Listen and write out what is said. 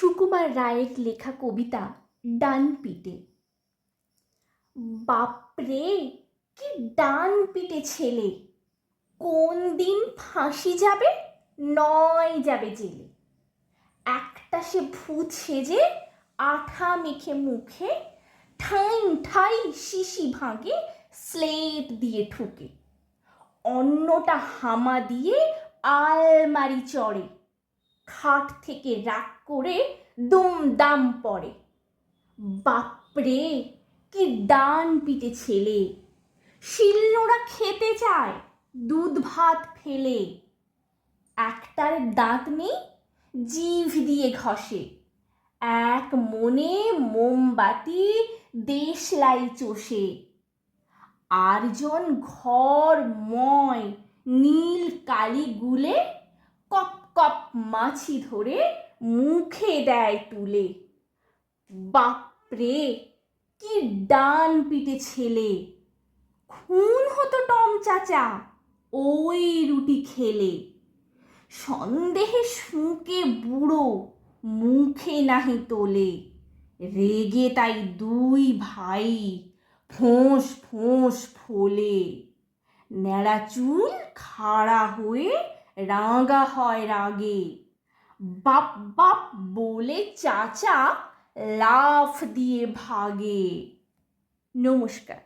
সুকুমার রায়ের লেখা কবিতা ডান পিটে। বাপরে, কি ডান পিটে ছেলে। কোন দিন ফাঁসি যাবে, নয় যাবে জেলে। একটা সে ভূত সেজে আঠা মেখে মুখে, ঠাই ঠাই শিশি ভাঙে স্লেট দিয়ে ঠুকে। অন্যটা হামা দিয়ে আলমারি চড়ে। খাট থেকে রাগ করে দুম দাম পড়ে। বাপরে, কি ডান পিটে ছেলে। শিলনোড়া খেতে চায়, দুধ ভাত ফেলে। একটার দাঁত নেই, জিভ দিয়ে ঘষে। এক মনে মোমবাতি, দেশলাই চষে। আরজন ঘর ময় মাছি ধরে মুখে দেয় তুলে। বাপরে, কি ডান পিটে ছেলে। খুন হতো টম চাচা, ওই রুটি খেলে। সন্দেহে শুঁকে বুড়ো মুখে নাহি তোলে। রেগে তাই দুই ভাই ফোঁস ফোঁস ফোলে। ন্যাড়া চুল খাড়া হয়ে রাঙা হয় রাগে বাপ বাপ বলে চাচা লাফ দিয়ে ভাগে নমস্কার